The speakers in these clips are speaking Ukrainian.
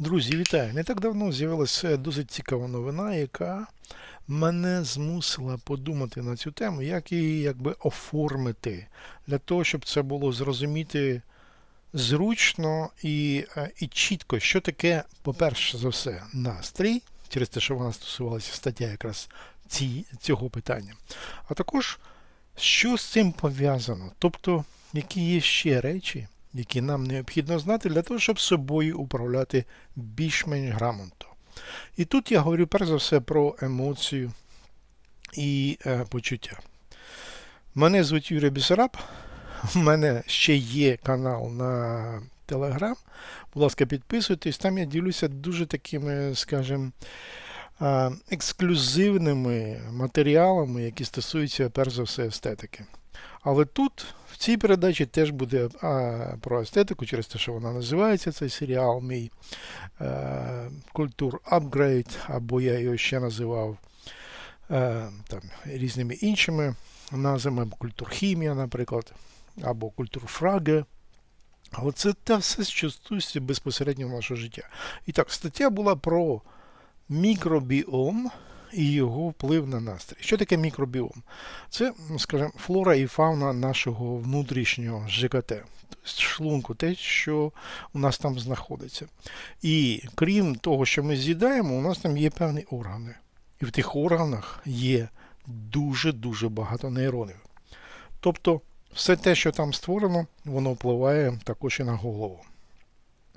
Друзі, вітаю! Не так давно з'явилася досить цікава новина, яка мене змусила подумати на цю тему, як її якби оформити для того, щоб це було зрозуміти зручно і, е, і чітко, що таке, по-перше за все, настрій, через те, що вона стосувалася стаття якраз ці, цього питання, а також що з цим пов'язано, тобто які є ще речі, які нам необхідно знати для того, щоб собою управляти більш-менш грамотно. І тут я говорю перш за все про емоцію і е, почуття. Мене звуть Юрій Бісараб, в мене ще є канал на Телеграм. Будь ласка, підписуйтесь. Там я ділюся дуже такими, скажімо, е, ексклюзивними матеріалами, які стосуються перш за все естетики. Але тут цій передачі теж буде а, про естетику, через те, що вона називається цей серіал, мій е, культур апгрейд, або я його ще називав е, там, різними іншими назвами, культурхімія, наприклад, або культурфраге. Але це те все, що стосується безпосередньо нашого життя. І так, стаття була про мікробіом і його вплив на настрій. Що таке мікробіом? Це, скажімо, флора і фауна нашого внутрішнього ЖКТ, тобто шлунку, те, що у нас там знаходиться. І крім того, що ми з'їдаємо, у нас там є певні органи. І в тих органах є дуже-дуже багато нейронів. Тобто, все те, що там створено, воно впливає також і на голову.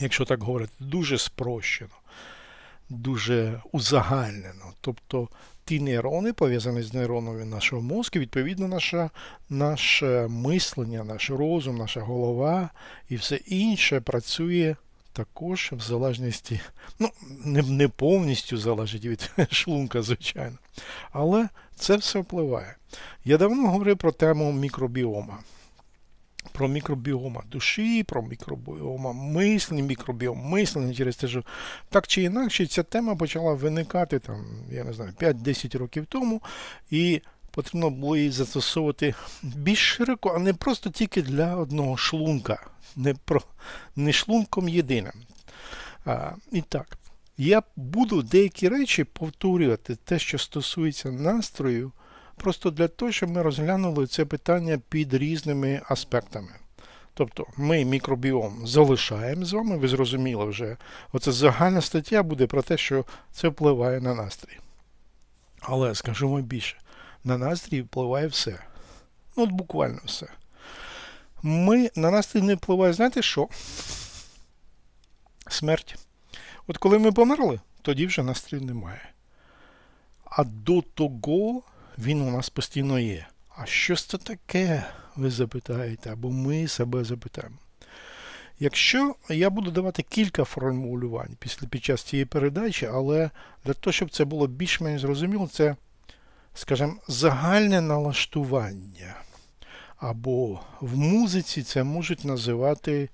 Якщо так говорити, дуже спрощено дуже узагальнено. Тобто ті нейрони, пов'язані з нейронами нашого мозку, відповідно, наша, наше мислення, наш розум, наша голова і все інше працює також в залежності, ну, не, не повністю залежить від шлунка, звичайно. Але це все впливає. Я давно говорив про тему мікробіома про мікробіома душі, про мікробіома мислення, мікробіом мислення через те, що так чи інакше ця тема почала виникати там, я не знаю, 5-10 років тому, і потрібно було її застосовувати більш широко, а не просто тільки для одного шлунка, не, про, не шлунком єдиним. А, І так, я буду деякі речі повторювати, те, що стосується настрою. Просто для того, щоб ми розглянули це питання під різними аспектами. Тобто ми мікробіом залишаємо з вами, ви зрозуміли вже, оце загальна стаття буде про те, що це впливає на настрій. Але скажу вам більше, на настрій впливає все. Ну, от буквально все. Ми на настрій не впливає, знаєте що? Смерть. От коли ми померли, тоді вже настрій немає. А до того він у нас постійно є. А що ж це таке? Ви запитаєте, або ми себе запитаємо. Якщо я буду давати кілька формулювань після під час цієї передачі, але для того, щоб це було більш-менш зрозуміло, це, скажімо, загальне налаштування. Або в музиці це можуть називати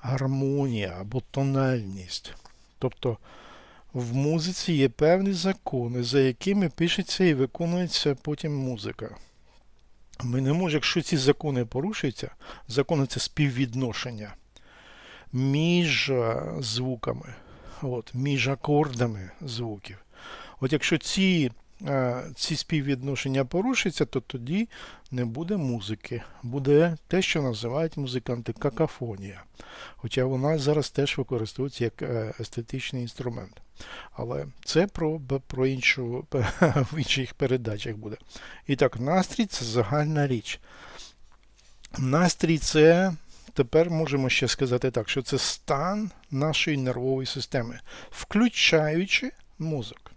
гармонія або тональність. Тобто в музиці є певні закони, за якими пишеться і виконується потім музика. Ми не можемо, якщо ці закони порушуються, закони це співвідношення між звуками, от, між акордами звуків. От якщо ці ці співвідношення порушаться, то тоді не буде музики. Буде те, що називають музиканти какафонія. Хоча вона зараз теж використовується як е, естетичний інструмент. Але це про про іншу, в інших передачах буде. І так, настрій це загальна річ. Настрій це. Тепер можемо ще сказати так, що це стан нашої нервової системи, включаючи мозок.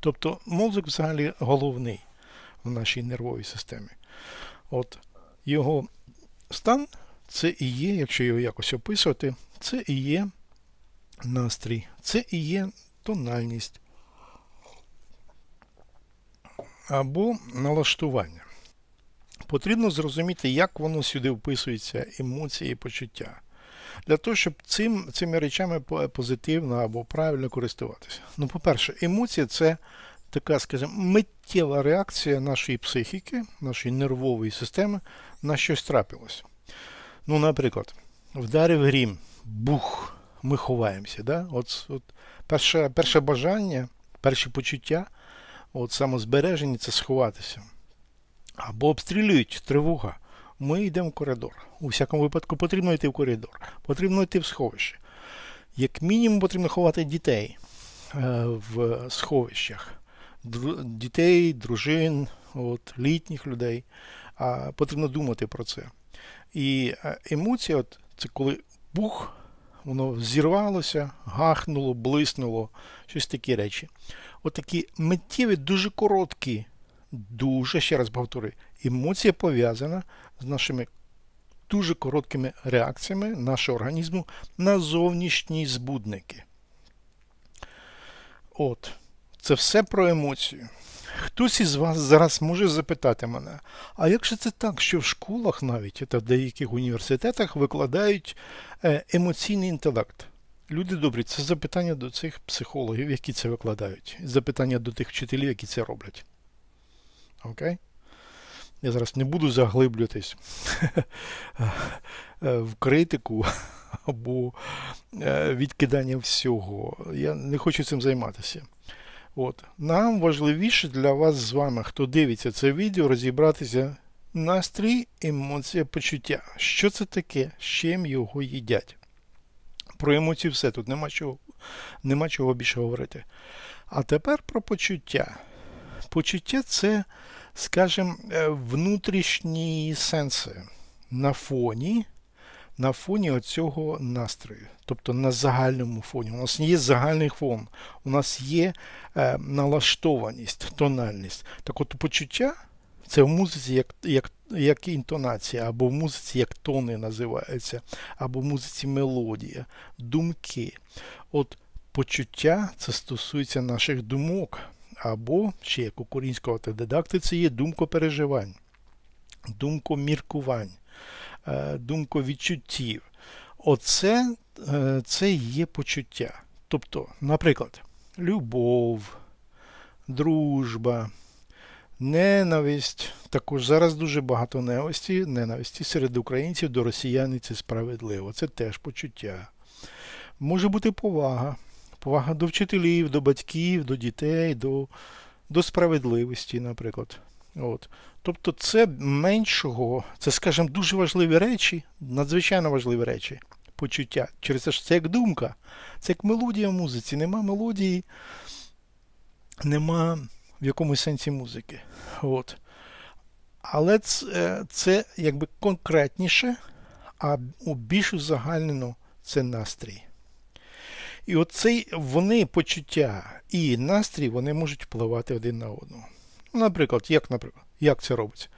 Тобто мозок взагалі головний в нашій нервовій системі. От Його стан це і є, якщо його якось описувати, це і є настрій, це і є тональність або налаштування. Потрібно зрозуміти, як воно сюди вписується, емоції і почуття. Для того, щоб цим, цими речами позитивно або правильно користуватися. Ну, по-перше, емоція це така, скажімо, миттєва реакція нашої психіки, нашої нервової системи на щось трапилось. Ну, наприклад, вдарив грім, бух, ми ховаємося. Да? От, от перше, перше бажання, перші почуття, от самозбереження це сховатися. Або обстрілюють тривога. Ми йдемо в коридор. У всякому випадку потрібно йти в коридор, потрібно йти в сховище. Як мінімум потрібно ховати дітей е, в сховищах. Дітей, дружин, от, літніх людей. А потрібно думати про це. І е, емоція, от, це коли бух, воно зірвалося, гахнуло, блиснуло, щось такі речі. От миттєві, дуже короткі, дуже, ще раз повторюю, емоція пов'язана з нашими дуже короткими реакціями нашого організму на зовнішні збудники. От, це все про емоцію. Хтось із вас зараз може запитати мене, а як же це так, що в школах навіть та в деяких університетах викладають е, емоційний інтелект? Люди добрі, це запитання до цих психологів, які це викладають, запитання до тих вчителів, які це роблять. Окей? Я зараз не буду заглиблюватись в критику або е, відкидання всього. Я не хочу цим займатися. От. Нам важливіше для вас з вами, хто дивиться це відео, розібратися настрій, емоція, почуття. Що це таке, з чим його їдять. Про емоції все, тут нема чого, нема чого більше говорити. А тепер про почуття. Почуття це, скажімо, е, внутрішні сенси на фоні на фоні оцього настрою, тобто на загальному фоні. У нас є загальний фон, у нас є е, налаштованість, тональність. Так от почуття це в музиці як, як, як інтонація, або в музиці як тони називаються, або в музиці мелодія, думки. От почуття це стосується наших думок, або ще як українського дидакти, це є думкопереживань, думкоміркувань е, думковідчуттів. Оце е, це є почуття. Тобто, наприклад, любов, дружба, ненависть. Також зараз дуже багато ненависті, ненависті серед українців до росіян і це справедливо. Це теж почуття. Може бути повага. Повага до вчителів, до батьків, до дітей, до, до справедливості, наприклад. От. Тобто це меншого, це, скажімо, дуже важливі речі, надзвичайно важливі речі, почуття. Через те, що це як думка, це як мелодія в музиці. Нема мелодії, нема в якомусь сенсі музики. От. Але це, це якби конкретніше, а у більш узагальнено це настрій. І оцей вони почуття і настрій вони можуть впливати один на одного. Наприклад, як наприклад, як це робиться?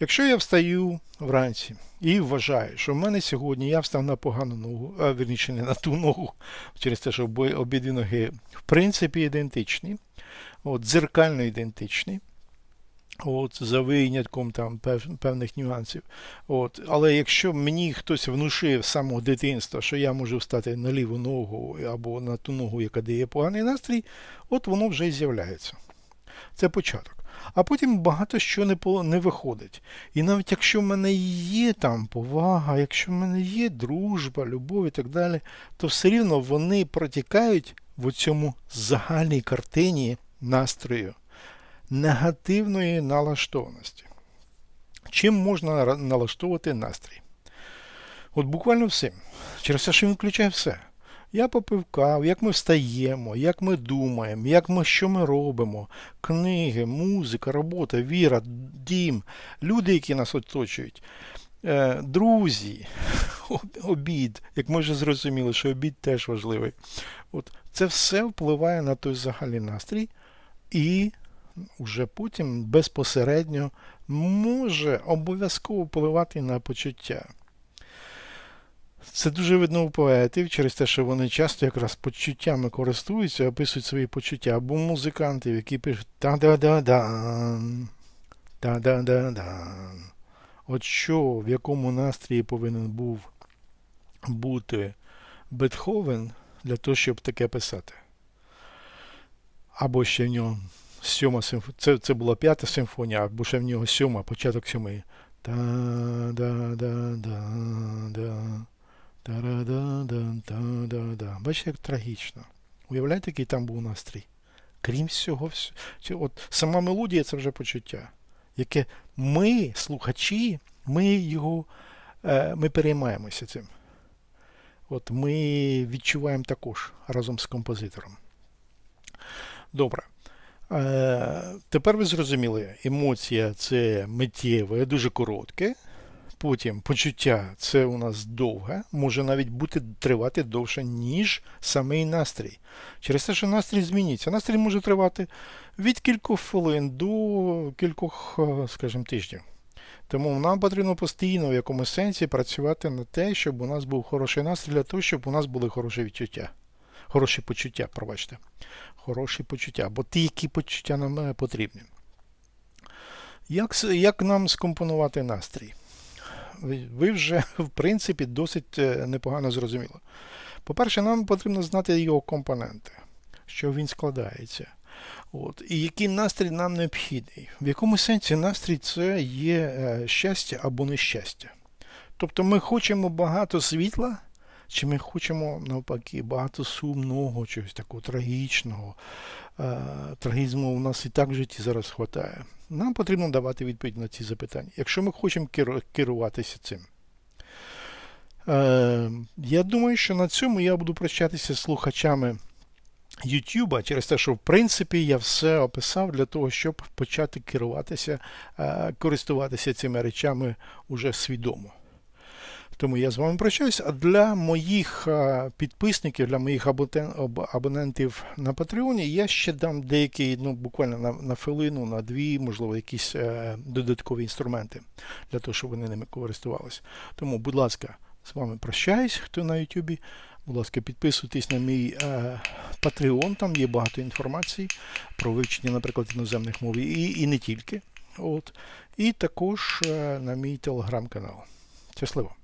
Якщо я встаю вранці і вважаю, що в мене сьогодні я встав на погану ногу, а вірніше не на ту ногу, через те, що обидві ноги в принципі ідентичні, от, дзеркально ідентичні, от, за винятком там пев- певних нюансів. От, але якщо мені хтось внушив з самого дитинства, що я можу встати на ліву ногу або на ту ногу, яка дає поганий настрій, от воно вже і з'являється. Це початок. А потім багато що не, по- не виходить. І навіть якщо в мене є там повага, якщо в мене є дружба, любов і так далі, то все рівно вони протікають в цьому загальній картині настрою негативної налаштованості. Чим можна налаштовувати настрій? От буквально всім. Через те, що він включає все. Я попив каву, як ми встаємо, як ми думаємо, як ми, що ми робимо, книги, музика, робота, віра, дім, люди, які нас оточують, е, друзі, обід, як ми вже зрозуміли, що обід теж важливий. От, це все впливає на той загальний настрій і вже потім безпосередньо може обов'язково впливати на почуття. Це дуже видно у поетів через те, що вони часто якраз почуттями користуються, описують свої почуття, або музикантів, які пишуть та-да-да-дан, та-да-да-дан. От що, в якому настрії повинен був бути Бетховен для того, щоб таке писати. Або ще в нього сьома симфонія. Це, це була п'ята симфонія, або ще в нього сьома, початок сьомої. Та-да-да-да-да. Та-ра-да-да-да-да-да. Бачите, як трагічно. Уявляєте, який там був настрій? Крім всього, вс- чи от сама мелодія це вже почуття, яке ми, слухачі, ми його е, ми переймаємося цим. От ми відчуваємо також разом з композитором. Добре. Е, тепер ви зрозуміли, емоція це миттєве, дуже коротке. Потім почуття це у нас довге, може навіть бути тривати довше, ніж самий настрій. Через те, що настрій змінюється. Настрій може тривати від кількох хвилин до кількох, е, скажімо, тижнів. Тому нам потрібно постійно в якомусь сенсі працювати на те, щоб у нас був хороший настрій, для того, щоб у нас були хороші відчуття. Хороші почуття, пробачте. Хороші почуття, бо ті, які почуття нам е, потрібні. Як, як нам скомпонувати настрій? Ви вже, в принципі, досить е, непогано зрозуміли. По-перше, нам потрібно знати його компоненти, що він складається. От. І який настрій нам необхідний. В якому сенсі настрій це є е, щастя або нещастя. Тобто ми хочемо багато світла, чи ми хочемо навпаки багато сумного, чогось такого трагічного. Е, Трагізму у нас і так в житті зараз вистачає. Нам потрібно давати відповідь на ці запитання, якщо ми хочемо керуватися цим. Е, Я думаю, що на цьому я буду прощатися з слухачами Ютуба через те, що в принципі я все описав для того, щоб почати керуватися, е, користуватися цими речами уже свідомо. Тому я з вами прощаюсь. А для моїх е, підписників, для моїх абонентів на Патреоні я ще дам деякі, ну буквально на, на хвилину, на дві, можливо, якісь е, додаткові інструменти для того, щоб вони ними користувалися. Тому, будь ласка, з вами прощаюсь, хто на Ютубі. Будь ласка, підписуйтесь на мій е, Patreon, там є багато інформації про вивчення, наприклад, іноземних мов і, і не тільки. От. І також е, на мій телеграм-канал. Щасливо!